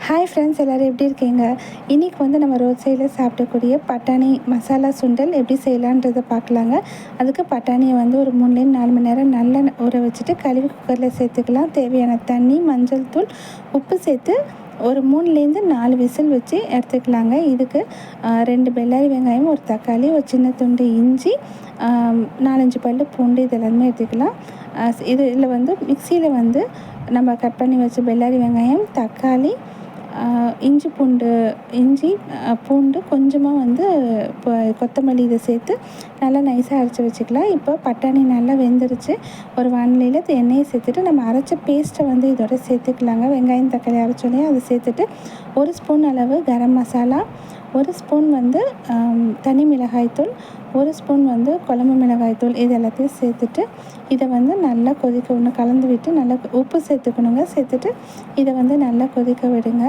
Hi friends எல்லோரும் எப்படி இருக்கீங்க? இன்றைக்கி வந்து நம்ம ரோட் சைடில் சாப்பிடக்கூடிய பட்டாணி மசாலா சுண்டல் எப்படி செய்யலான்றதை பார்க்கலாங்க. அதுக்கு பட்டாணியை வந்து ஒரு மூணுலேருந்து நாலு மணி நேரம் நல்லா ஊற வச்சுட்டு கழுவி குக்கரில் சேர்த்துக்கலாம். தேவையான தண்ணி மஞ்சள் தூள் உப்பு சேர்த்து ஒரு மூணுலேருந்து நாலு விசில் வச்சு எடுத்துக்கலாங்க. இதுக்கு ரெண்டு பெல்லாரி வெங்காயம் ஒரு தக்காளி ஒரு சின்ன துண்டு இஞ்சி நாலஞ்சு பல் பூண்டு இதெல்லாமே எடுத்துக்கலாம். இது இதில் வந்து மிக்சியில் வந்து நம்ம கட் பண்ணி வச்ச பெல்லாரி வெங்காயம் தக்காளி இஞ்சி பூண்டு இஞ்சி பூண்டு கொஞ்சமாக வந்து இப்போ கொத்தமல்லி இதை சேர்த்து நல்லா நைஸாக அரைச்சி வச்சுக்கலாம். இப்போ பட்டாணி நல்லா வெந்துருச்சு. ஒரு வானிலையில் எண்ணெயை சேர்த்துட்டு நம்ம அரைச்ச பேஸ்ட்டை வந்து இதோட சேர்த்துக்கலாங்க. வெங்காயம் தக்காளி அரைச்சோடனே அதை சேர்த்துட்டு ஒரு ஸ்பூன் அளவு கரம் மசாலா ஒரு ஸ்பூன் வந்து தனி மிளகாய்த்தூள் ஒரு ஸ்பூன் வந்து குழம்பு மிளகாய்த்தூள் இது எல்லாத்தையும் சேர்த்துட்டு இதை வந்து நல்லா கொதிக்க விடணும். கலந்து விட்டு நல்லா உப்பு சேர்த்துக்கணுங்க. சேர்த்துட்டு இதை வந்து நல்லா கொதிக்க விடுங்க.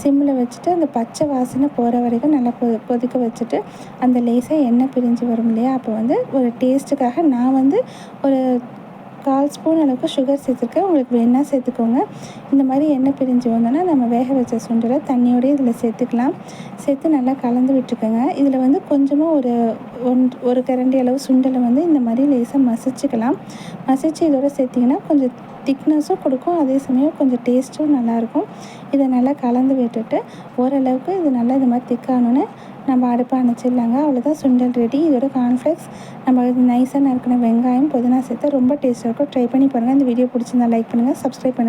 சிம்மில் வச்சுட்டு அந்த பச்சை வாசனை போகிற வரைக்கும் நல்லா கொ கொதிக்க வச்சுட்டு அந்த லேசாக எண்ணெய் பிரிஞ்சு வரும் இல்லையா? அப்போ வந்து ஒரு டேஸ்ட்டுக்காக நான் வந்து ஒரு கால் ஸ்பூன் அளவுக்கு சுகர் சேர்த்துருக்கேன். உங்களுக்கு வேணால் சேர்த்துக்கோங்க. இந்த மாதிரி எண்ணெய் பிரிஞ்சு வந்தோன்னா நம்ம வேக வச்ச சுண்டலை தண்ணியோடய இதில் சேர்த்துக்கலாம். சேர்த்து நல்லா கலந்து விட்டுருக்கோங்க இதில் வந்து கொஞ்சமாக ஒரு ஒன் ஒரு கரண்டி அளவு சுண்டலை வந்து இந்த மாதிரி லேசாக மசிச்சுக்கலாம். மசித்து இதோட சேர்த்திங்கன்னா கொஞ்சம் திக்னஸும் கொடுக்கும். அதே சமயம் கொஞ்சம் டேஸ்ட்டும் நல்லாயிருக்கும். இதை நல்லா கலந்து விட்டுட்டு ஓரளவுக்கு இது நல்லா இது மாதிரி திக்கானோன்னு நம்ம அடுப்பை அணைச்சிடலாங்க. அவ்வளோதான் சுண்டல் ரெடி இதோட கார்ன்ஃப்ளெக்ஸ் நம்ம நைஸாக நறுக்கின வெங்காயம் புதினா சேர்த்து ரொம்ப டேஸ்ட்டாக இருக்கும். ட்ரை பண்ணி பாருங்கள் இந்த வீடியோ பிடிச்சிருந்தா லைக் பண்ணுங்கள் சப்ஸ்கிரைப் பண்ணுங்கள்